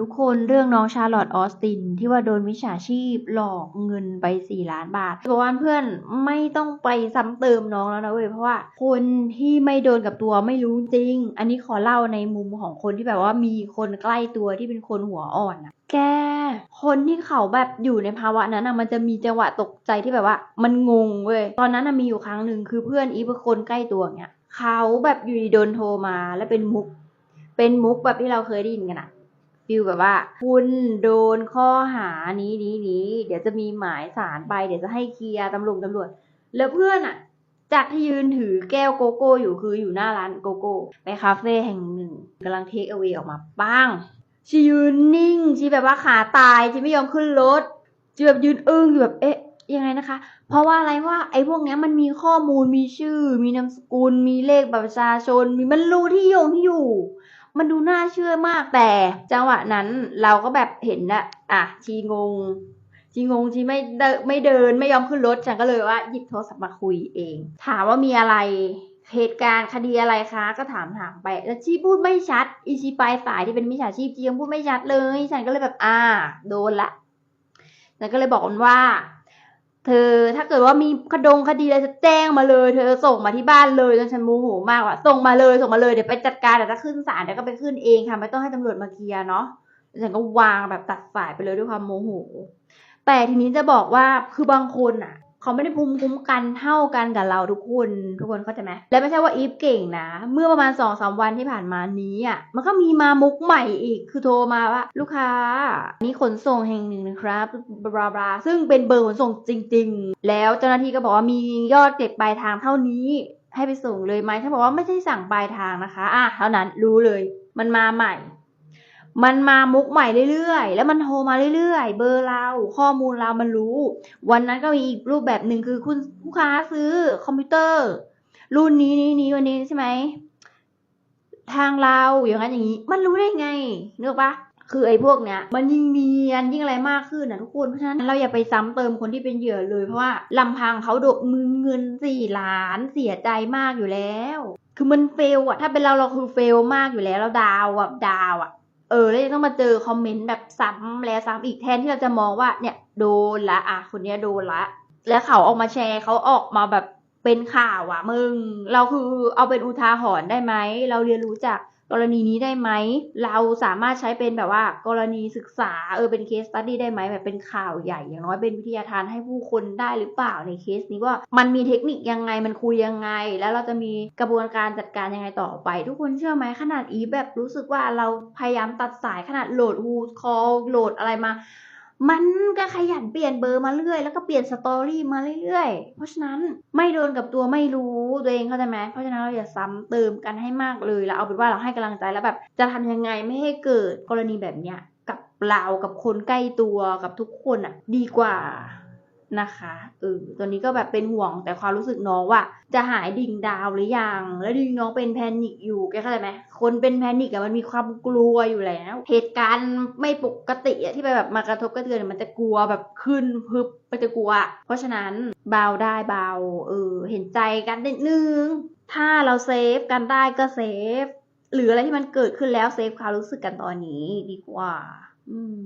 ทุกคนเรื่องน้องชาร์ลอตออสติน ที่ว่าโดนมิจฉาชีพหลอกเงินไป 4 ล้านบาทบอกว่าเพื่อนไม่ต้องไปซ้ำเติมน้องแล้วนะเว้ย เพราะว่าคนที่ไม่โดนกับตัวไม่รู้จริง อันนี้ขอเล่าในมุมของคนที่แบบว่ามีคนใกล้ตัวที่เป็นคนหัวอ่อนอะแก คนที่เขาแบบอยู่ในภาวะนั้นอะมันจะมีจังหวะตกใจที่แบบว่า มันงงเว้ย ตอนนั้นอะมีอยู่ครั้งหนึ่งคือเพื่อนอีฟเป็นคนใกล้ตัวเนี้ยเขาแบบอยู่ดีโดนโทรมาแล้วเป็นมุก เป็นมุกแบบที่เราเคยได้ยินกันอะ ฟิลแบบว่า คุณโดนข้อหานี้นี้นี้เดี๋ยวจะมีหมายสารไป เดี๋ยวจะให้เคลียร์ตำรวจตำรวจ แล้วเพื่อนอะจากที่ยืนถือแก้วโกโก้อยู่คืออยู่หน้าร้านโกโก้ในคาเฟ่แห่งหนึ่งกำลังเทคเอา a y ออกมาปังชียืนนิ่งชีแบบว่าขาตายชีไม่ยอมขึ้นรถชีแบบยืนอึ้งอยู่แบบเอ๊ะยังไงนะคะ เพราะว่าอะไรว่าไอ้พวกเนี้ยมันมีข้อมูลมีชื่อ มีนามสกุล มีเลขบัตรประชาชน มีมันรู้ที่ยงที่อยู่ มันดูน่าเชื่อมากแต่จังหวะนั้นเราก็แบบเห็นนะอะชีงง ชีงงชีไม่เดินไม่เดินไม่ยอมขึ้นรถฉันก็เลยว่าหยิบโทรศัพท์มาคุยเอง ถามว่ามีอะไรเหตุการณ์คดีอะไรคะก็ถามถามไป แล้วชีพูดไม่ชัด อีชีปลายสายที่เป็นมิจฉาชีพชียังพูดไม่ชัดเลย ฉันก็เลยแบบอ่า โดนละฉันก็เลยบอกมันว่า เธอถ้าเกิดว่ามีคดงคดีอะไรจะแจ้งมาเลย เธอส่งมาที่บ้านเลยจนฉันโมโหมากว่ะส่งมาเลยส่งมาเลยเดี๋ยวไปจัดการแต่ถ้าขึ้นศาลเดี๋ยวก็ไปขึ้นเองค่ะไม่ต้องให้ตำรวจมาเคลียร์เนาะฉันก็วางแบบตัดสายไปเลยด้วยความโมโหแต่ทีนี้จะบอกว่าคือบางคนอะ เขาไม่ได้ภูมิคุ้มกันเท่ากันกับเราทุกคน ทุกคนเข้าใจไหมและไม่ใช่ว่าอีฟเก่งนะ เมื่อประมาณสองสามวันที่ผ่านมานี้อะมันก็มีมามุกใหม่อีกคือโทรมาว่า ลูกค้านี่ขนส่งแห่งหนึ่งนะครับบลาบลาซึ่งเป็นเบอร์ขนส่งจริง ๆ แล้วเจ้าหน้าที่ก็บอกว่ามียอดเก็บปลายทางเท่านี้ให้ไปส่งเลยไหมถ้าบอกว่าไม่ใช่สั่งปลายทางนะคะ อะเท่านั้นรู้เลย มันมาใหม่ มันมามุกใหม่เรื่อยๆ แล้วมันโทรมาเรื่อยๆ เบอร์เรา ข้อมูลเรามันรู้ วันนั้นก็มีอีกรูปแบบหนึ่งคือคุณลูกค้าซื้อคอมพิวเตอร์ รุ่นนี้นี้นี้วันนี้ใช่ไหม ทางเราอย่างนั้นอย่างนี้ มันรู้ได้ไงนึกอปะคือไอ้พวกเนี้ยมันยิ่งเนียนยิ่งอะไรมากขึ้นนะทุกคนเพราะฉะนั้นเราอย่าไปซ้ำเติมคนที่เป็นเหยื่อเลย เพราะว่าลำพังเขาโดนมือเงินสี่ล้านเสียใจมากอยู่แล้ว คือมันเฟลอะถ้าเป็นเราเราคือเฟลมากอยู่แล้วเราดาวอะดาวอะ เออ แล้วยังต้องมาเจอคอมเมนต์แบบซ้ำแล้วซ้ำอีกแทนที่เราจะมองว่าเนี่ยโดนละอะคนเนี้ยโดนละ แล้วเขาออกมาแชร์เขาออกมาแบบเป็นข่าวอะมึง เราคือเอาเป็นอุทาหรณ์ได้ไหม เราเรียนรู้จาก กรณีนี้ได้ไหม เราสามารถใช้เป็นแบบว่า กรณีศึกษาเออเป็นเคสตัดดี้ได้ไหมแบบเป็นข่าวใหญ่ อย่างน้อยเป็นวิทยาทานให้ผู้คนได้หรือเปล่าในเคสนี้ว่ามันมีเทคนิคยังไงมันคุยยังไง แล้วเราจะมีกระบวนการจัดการยังไงต่อไป ทุกคนเชื่อไหมขนาดอีแบบรู้สึกว่าเราพยายามตัดสายขนาดโหลดฮูคอลโหลดอะไรมา มันก็ขยันเปลี่ยนเบอร์มาเรื่อยแล้วก็เปลี่ยนสตอรี่มาเรื่อยๆ เพราะฉะนั้นไม่โดนกับตัวไม่รู้ตัวเองเข้าใจไหมเพราะฉะนั้นเราอย่าซ้ำเติมกันให้มากเลยแล้วเอาเป็นว่าเราให้กำลังใจแล้วแบบจะทำยังไงไม่ให้เกิดกรณีแบบเนี้ยกับเรากับคนใกล้ตัวกับทุกคนอะ ดีกว่า นะคะเออตัวนี้ก็แบบเป็นห่วงแต่ความรู้สึกน้องว่า จะหายดิ่งดาวหรือยัง แล้วดิ่งน้องเป็นแพนิคอยู่แกเข้าใจไหมคนเป็นแพนิคอะมันมีความกลัวอยู่แล้ว เหตุการณ์ไม่ปกติอะที่ไปแบบมากระทบกระเทือนมันจะกลัวแบบขึ้นพึบมันจะกลัว เพราะฉะนั้นเบาได้เบาเออเห็นใจกันนิดนึงถ้าเราเซฟกันได้ก็เซฟหรืออะไรที่มันเกิดขึ้นแล้วเซฟความรู้สึกกันตอนนี้ดีกว่า อืม